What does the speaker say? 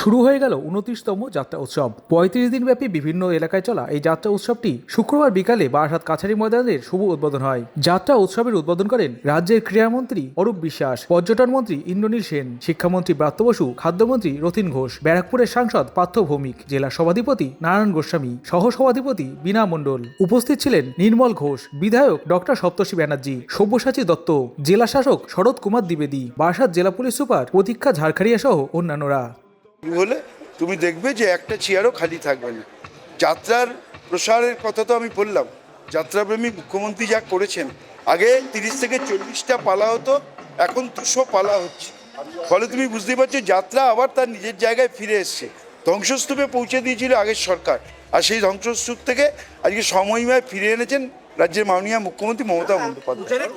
শুরু হয়ে গেল উনত্রিশতম যাত্রা উৎসব। পঁয়ত্রিশ দিনব্যাপী বিভিন্ন এলাকায় চলা এই যাত্রা উৎসবটি শুক্রবার বিকালে বারাসাত কাছারি ময়দানের শুভ উদ্বোধন হয়। যাত্রা উৎসবের উদ্বোধন করেন রাজ্যের ক্রীড়ামন্ত্রী অরূপ বিশ্বাস, পর্যটন মন্ত্রী ইন্দ্রনীল সেন, শিক্ষামন্ত্রী ব্রাত্য বসু, খাদ্যমন্ত্রী রথিন ঘোষ, ব্যারাকপুরের সাংসদ পার্থ ভৌমিক, জেলা সভাধিপতি নারায়ণ গোস্বামী সহ সভাধিপতি বীণা মণ্ডল। উপস্থিত ছিলেন নির্মল ঘোষ, বিধায়ক ডক্টর সপ্তর্ষি ব্যানার্জি, সব্যসাচী দত্ত, জেলা শাসক শরৎ কুমার দ্বিবেদী, বারাসাত জেলা পুলিশ সুপার প্রতীক্ষা ঝাড়খাড়িয়া সহ অন্যান্যরা। হলে তুমি দেখবে যে একটা চেয়ারও খালি থাকবে না। যাত্রার প্রসারের কথা তো আমি বললাম। যাত্রাপ্রেমী মুখ্যমন্ত্রী যা করেছেন, আগে তিরিশ থেকে চল্লিশটা পালা হতো, এখন দুশো পালা হচ্ছে। ফলে তুমি বুঝতে পারছ, যাত্রা আবার তার নিজের জায়গায় ফিরে এসছে। ধ্বংসস্তূপে পৌঁছে দিয়েছিল আগের সরকার। আর সেই ধ্বংসস্তূপ থেকে আজকে সময়ময় ফিরে এনেছেন রাজ্যের মাননীয় মুখ্যমন্ত্রী মমতা বন্দ্যোপাধ্যায়।